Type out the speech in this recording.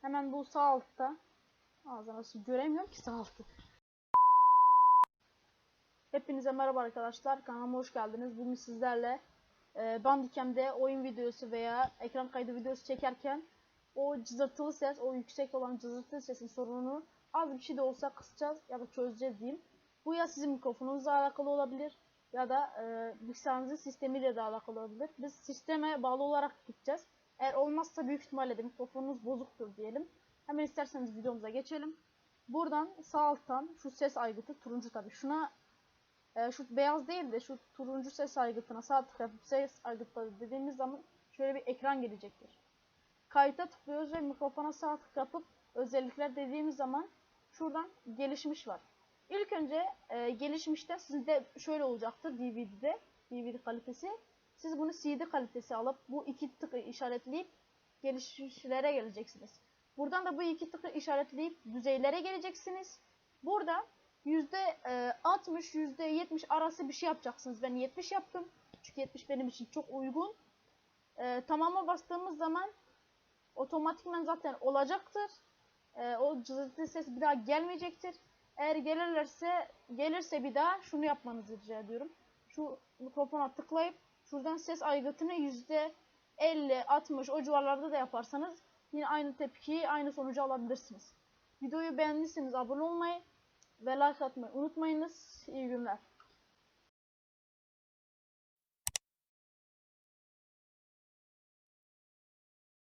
Hemen bu sağ altta. Ağzına göremiyorum ki sağ altı. Hepinize merhaba arkadaşlar. Kanalıma hoş geldiniz. Bugün sizlerle e, Bandicam'de oyun videosu veya ekran kaydı videosu çekerken o cızırtılı ses, o yüksek olan cızırtılı sesin sorununu az bir şey de olsa kısacağız ya da çözeceğiz diyeyim. Bu ya sizin mikrofonunuzla alakalı olabilir ya da e, bilgisayarınızın sistemiyle de alakalı olabilir. Biz sisteme bağlı olarak gideceğiz. Eğer olmazsa büyük ihtimalle de mikrofonunuz bozuktur diyelim. Hemen isterseniz videomuza geçelim. Buradan sağ alttan şu ses aygıtı turuncu tabi. Şuna e, şu beyaz değil de şu turuncu ses aygıtına sağ tık ses aygıtları dediğimiz zaman şöyle bir ekran gelecektir. Kayıta tıklıyoruz ve mikrofona sağ tık özellikler dediğimiz zaman şuradan gelişmiş var. İlk önce e, gelişmişte sizde şöyle olacaktır DVD'de DVD kalitesi. Siz bunu CD kalitesi alıp bu iki tıkı işaretleyip gelişmişlere geleceksiniz. Buradan da bu iki tıkı işaretleyip düzeylere geleceksiniz. Burada yüzde e, 60 yüzde 70 arası bir şey yapacaksınız. Ben 70 yaptım. Çünkü 70 benim için çok uygun. E, tamama bastığımız zaman otomatikman zaten olacaktır. E, o cızırtı ses bir daha gelmeyecektir. Eğer gelirlerse gelirse bir daha şunu yapmanızı rica ediyorum. Şu mikrofona tıklayıp şuradan ses aygıtını yüzde 50 60 o civarlarda da yaparsanız yine aynı tepkiyi aynı sonucu alabilirsiniz. Videoyu beğendiyseniz abone olmayı ve like atmayı unutmayınız. İyi günler.